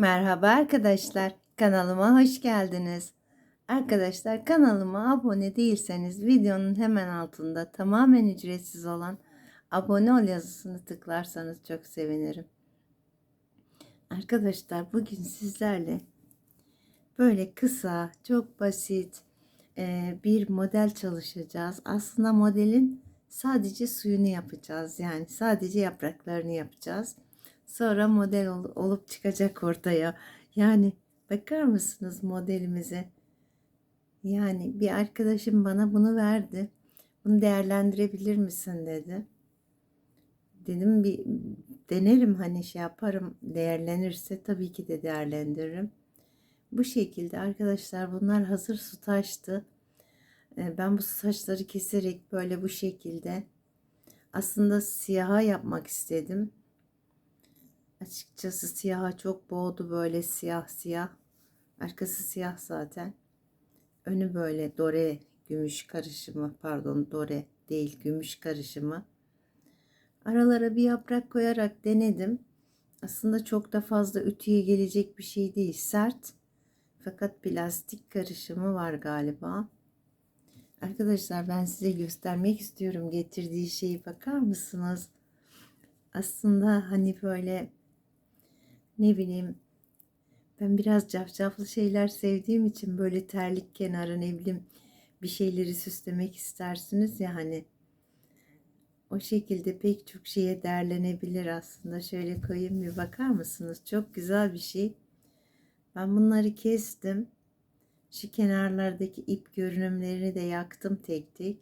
Merhaba arkadaşlar, kanalıma hoş geldiniz. Arkadaşlar kanalıma abone değilseniz videonun hemen altında tamamen ücretsiz olan abone ol yazısını tıklarsanız çok sevinirim. Arkadaşlar bugün sizlerle böyle kısa, çok basit e, bir model çalışacağız. Aslında modelin sadece suyunu yapacağız. Yani sadece yapraklarını yapacağız. Sonra model ol- olup çıkacak ortaya. Yani bakar mısınız modelimize? Yani bir arkadaşım bana bunu verdi. Bunu değerlendirebilir misin dedi. Dedim bir denerim hani şey yaparım değerlenirse tabii ki de değerlendiririm. Bu şekilde arkadaşlar bunlar hazır su taştı. Ee, Ben bu saçları keserek böyle bu şekilde aslında siyaha yapmak istedim. Açıkçası siyaha çok boğdu böyle siyah siyah. Arkası siyah zaten. Önü böyle dore gümüş karışımı pardon dore değil gümüş karışımı. Aralara bir yaprak koyarak denedim. Aslında çok da fazla ütüye gelecek bir şey değil. Sert. Fakat plastik karışımı var galiba. Arkadaşlar ben size göstermek istiyorum getirdiği şeyi bakar mısınız? Aslında hani böyle ne bileyim ben biraz cafcaflı şeyler sevdiğim için böyle terlik kenarı ne bileyim bir şeyleri süslemek istersiniz ya hani o şekilde pek çok şeye değerlenebilir aslında. Şöyle koyayım bir bakar mısınız? Çok güzel bir şey. Ben bunları kestim. Şu kenarlardaki ip görünümlerini de yaktım tek tek.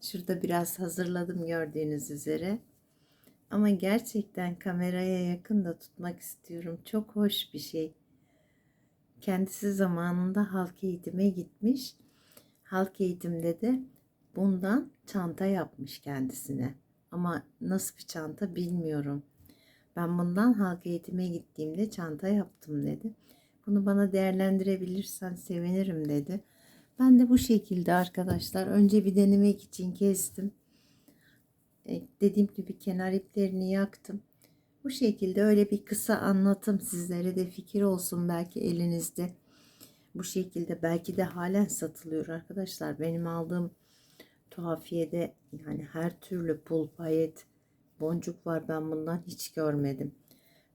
Şurada biraz hazırladım gördüğünüz üzere. Ama gerçekten kameraya yakın da tutmak istiyorum. Çok hoş bir şey. Kendisi zamanında halk eğitime gitmiş. Halk eğitimde de bundan çanta yapmış kendisine. Ama nasıl bir çanta bilmiyorum. Ben bundan halk eğitime gittiğimde çanta yaptım dedi. Bunu bana değerlendirebilirsen sevinirim dedi. Ben de bu şekilde arkadaşlar önce bir denemek için kestim. E, dediğim gibi kenar iplerini yaktım. Bu şekilde öyle bir kısa anlatım sizlere de fikir olsun belki elinizde. Bu şekilde belki de halen satılıyor arkadaşlar. Benim aldığım tuhafiyede yani her türlü pul payet boncuk var. Ben bundan hiç görmedim.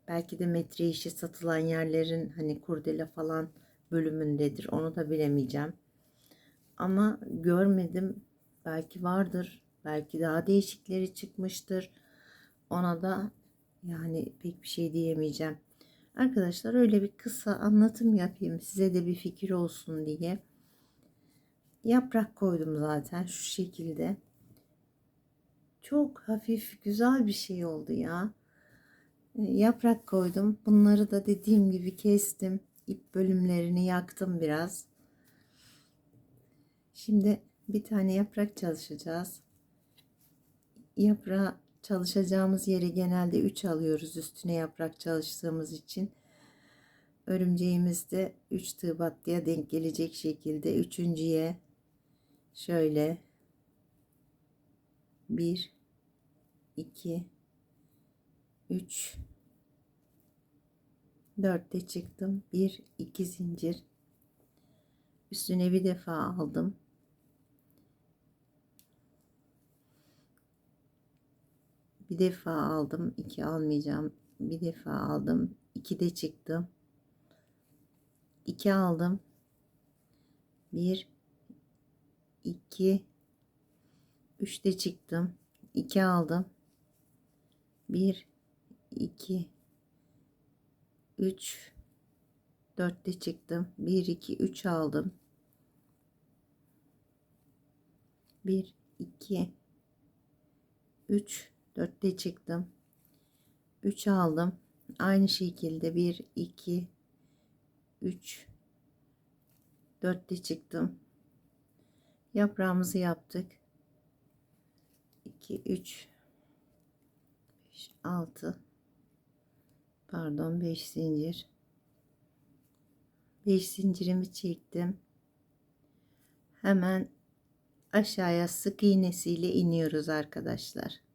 Belki de metre işi satılan yerlerin hani kurdele falan bölümündedir. Onu da bilemeyeceğim. Ama görmedim. Belki vardır. Belki daha değişikleri çıkmıştır. Ona da yani pek bir şey diyemeyeceğim. Arkadaşlar öyle bir kısa anlatım yapayım size de bir fikir olsun diye. Yaprak koydum zaten şu şekilde. Çok hafif güzel bir şey oldu ya. E, Yaprak koydum. Bunları da dediğim gibi kestim. İp bölümlerini yaktım biraz. Şimdi bir tane yaprak çalışacağız. Yaprağı çalışacağımız yere genelde 3 alıyoruz üstüne yaprak çalıştığımız için. Örümceğimiz de 3 tığ denk gelecek şekilde üçüncüye şöyle 1 2 3 4'te çıktım. 1 2 zincir. Üstüne bir defa aldım. Bir defa aldım. 2 almayacağım. Bir defa aldım. 2 de çıktım. 2 aldım. 1 2 3 de çıktım. 2 aldım. 1 2 3 4'te çıktım. 1 2 3 aldım. 1 2 3 4'te çıktım. 3 aldım. Aynı şekilde 1 2 3 4'te çıktım. Yaprağımızı yaptık. 2 3 5 6 pardon 5 zincir 5 zincirimi çektim hemen aşağıya sık iğnesiyle iniyoruz arkadaşlar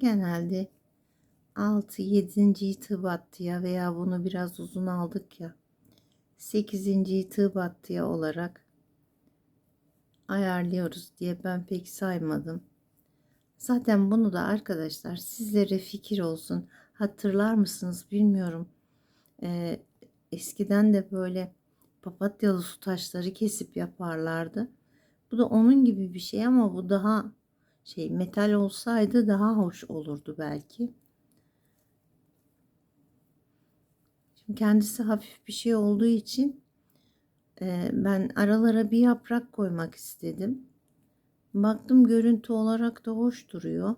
genelde 6 7. tığ battıya veya bunu biraz uzun aldık ya 8. tığ battıya olarak ayarlıyoruz diye ben pek saymadım. Zaten bunu da arkadaşlar sizlere fikir olsun. Hatırlar mısınız bilmiyorum. Ee, eskiden de böyle papatyalı su taşları kesip yaparlardı. Bu da onun gibi bir şey ama bu daha şey metal olsaydı daha hoş olurdu belki. Şimdi kendisi hafif bir şey olduğu için e, ben aralara bir yaprak koymak istedim. Baktım görüntü olarak da hoş duruyor.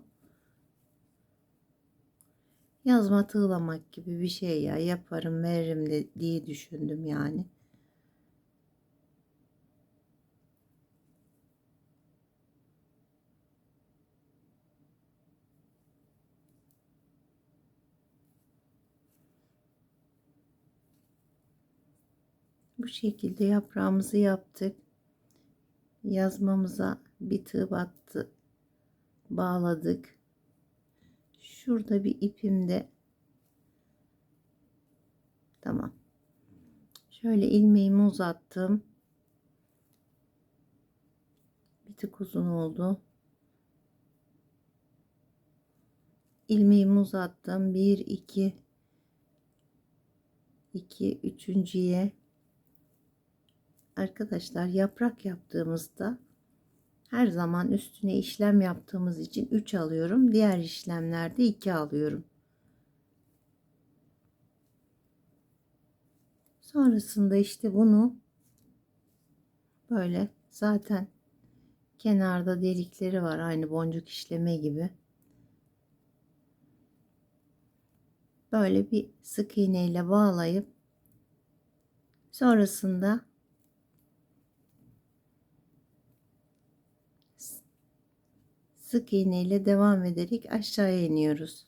Yazma tığlamak gibi bir şey ya yaparım veririm de diye düşündüm yani. Bu şekilde yaprağımızı yaptık. Yazmamıza bir tığ battı. Bağladık. Şurada bir ipimde tamam. Şöyle ilmeğimi uzattım. Bir tık uzun oldu. ilmeğimi uzattım. 1 2 2 üçüncüye arkadaşlar yaprak yaptığımızda her zaman üstüne işlem yaptığımız için 3 alıyorum. Diğer işlemlerde 2 alıyorum. Sonrasında işte bunu böyle zaten kenarda delikleri var aynı boncuk işleme gibi. Böyle bir sık iğne ile bağlayıp sonrasında sık iğne ile devam ederek aşağıya iniyoruz.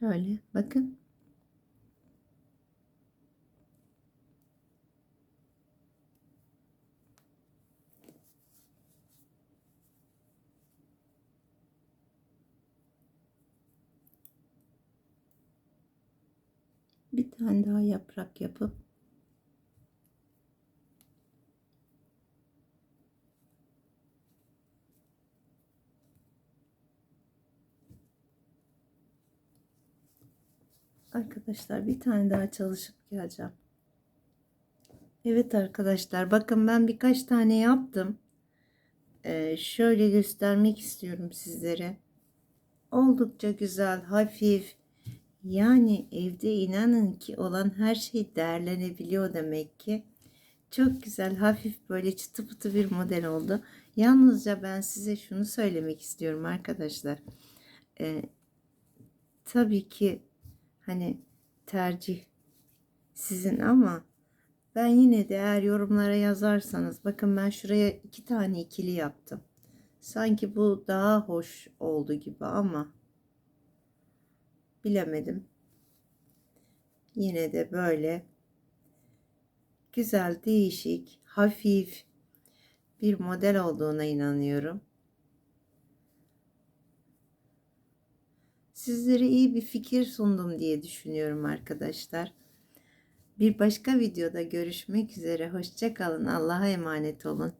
Şöyle bakın. Bir tane daha yaprak yapıp Arkadaşlar bir tane daha çalışıp geleceğim. Evet arkadaşlar bakın ben birkaç tane yaptım. Ee, şöyle göstermek istiyorum sizlere. Oldukça güzel, hafif, yani evde inanın ki olan her şey değerlenebiliyor demek ki. Çok güzel, hafif böyle çıtı pıtı bir model oldu. Yalnızca ben size şunu söylemek istiyorum arkadaşlar. Ee, tabii ki hani tercih sizin ama ben yine de eğer yorumlara yazarsanız bakın ben şuraya iki tane ikili yaptım. Sanki bu daha hoş oldu gibi ama bilemedim. Yine de böyle güzel, değişik, hafif bir model olduğuna inanıyorum. Sizlere iyi bir fikir sundum diye düşünüyorum arkadaşlar. Bir başka videoda görüşmek üzere. Hoşçakalın. Allah'a emanet olun.